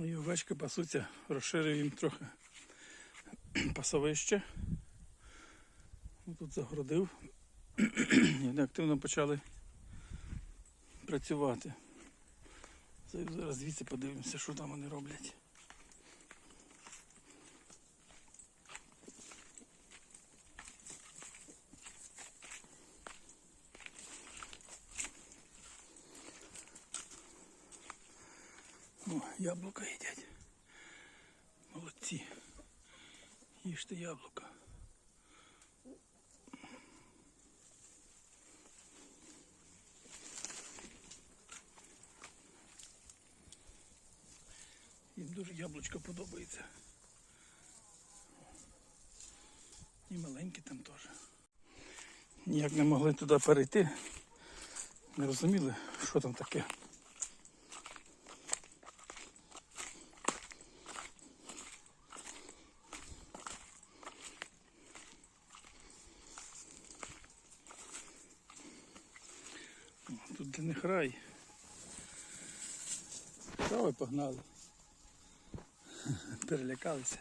Ну і овечки пасуться, розширив їм трохи пасовище. Ну, Тут загородив. І вони активно почали працювати. Зараз звідси подивимося, що там вони роблять. О, яблука їдять. Молодці. Їжте яблука. Їм дуже яблучко подобається. І маленькі там теж. Ніяк не могли туди перейти. Не розуміли, що там таке. О, не для них рай. Що ви погнали? Перелякалися.